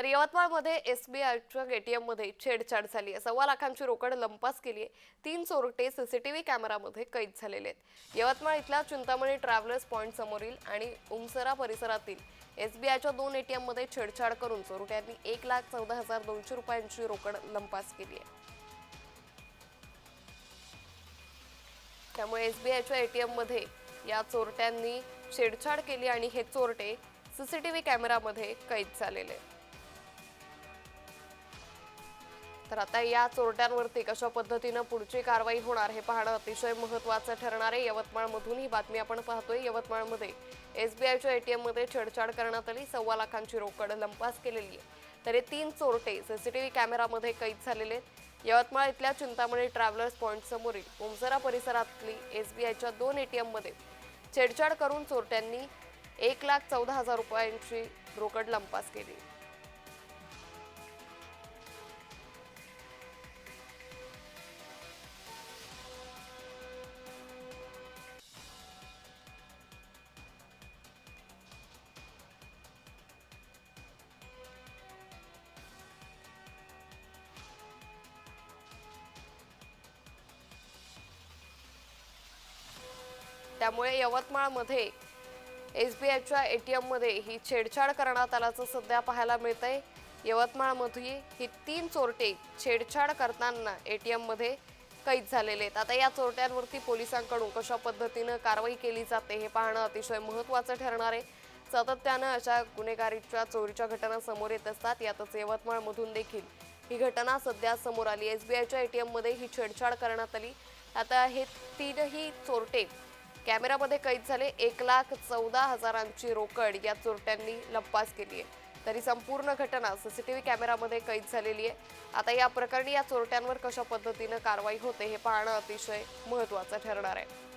तर यवतमाळमध्ये एस बी आयच्या ए एटीएममध्ये छेडछाड झाली आहे. सव्वा लाखांची रोकड लंपास केली आहे. तीन चोरटे सीसीटीव्ही कॅमेरामध्ये कैद झालेले आहेत. यवतमाळ इथल्या चिंतामणी ट्रॅव्हलर्स पॉईंट समोरील आणि उमसरा परिसरातील एसबीआयच्या दोन एटीएममध्ये छेडछाड करून चोरट्यांनी एक लाख चौदा हजार दोनशे रुपयांची रोकड लंपास केली आहे. त्यामुळे एसबीआयच्या एटीएममध्ये या चोरट्यांनी छेडछाड केली आणि हे चोरटे सीसीटीव्ही कॅमेरामध्ये कैद झालेले तर आता या चोरट्यांवरती कशा पद्धतीनं पुढची कारवाई होणार हे पाहणं अतिशय महत्वाचं ठरणार आहे. यवतमाळमधून ही बातमी आपण पाहतोय. यवतमाळमध्ये एसबीआयच्या एटीएममध्ये छेडछाड करण्यात आली. सव्वा लाखांची रोकड लंपास केलेली आहे. तरी तीन चोरटे सीसीटीव्ही कॅमेरामध्ये कैद झालेले आहेत. यवतमाळ इथल्या चिंतामणी ट्रॅव्हलर्स पॉईंट समोरील उमसरा परिसरातली एसबीआयच्या दोन एटीएममध्ये छेडछाड करून चोरट्यांनी एक लाख चौदा हजार रुपयांची रोकड लंपास केली. त्यामुळे यवतमाळमध्ये एस बी आयच्या ए टी एममध्ये ही छेडछाड करण्यात आल्याचं सध्या पाहायला मिळतंय. यवतमाळमध्ये ही तीन चोरटे छेडछाड करताना ए टी एममध्ये कैद झालेले आहेत. आता या चोरट्यांवरती पोलिसांकडून कशा पद्धतीनं कारवाई केली जाते हे पाहणं अतिशय महत्त्वाचं ठरणार आहे. सातत्यानं अशा गुन्हेगारीच्या चोरीच्या घटना समोर येत असतात. यातच यवतमाळमधून देखील ही घटना सध्या समोर आली. एस बी आयच्या ए टी एममध्ये ही छेडछाड करण्यात आली. आता हे तीनही चोरटे कॅमेरामध्ये कैद झाले एक लाख चौदा हजारांची रोकड. या चोरट्यांनी लंपास केली आहे. तरी संपूर्ण घटना सीसीटीव्ही कॅमेरामध्ये कैद झालेली आहे. आता या प्रकरणी या चोरट्यांवर कशा पद्धतीनं कारवाई होते हे पाहणं अतिशय महत्त्वाचं ठरणार आहे.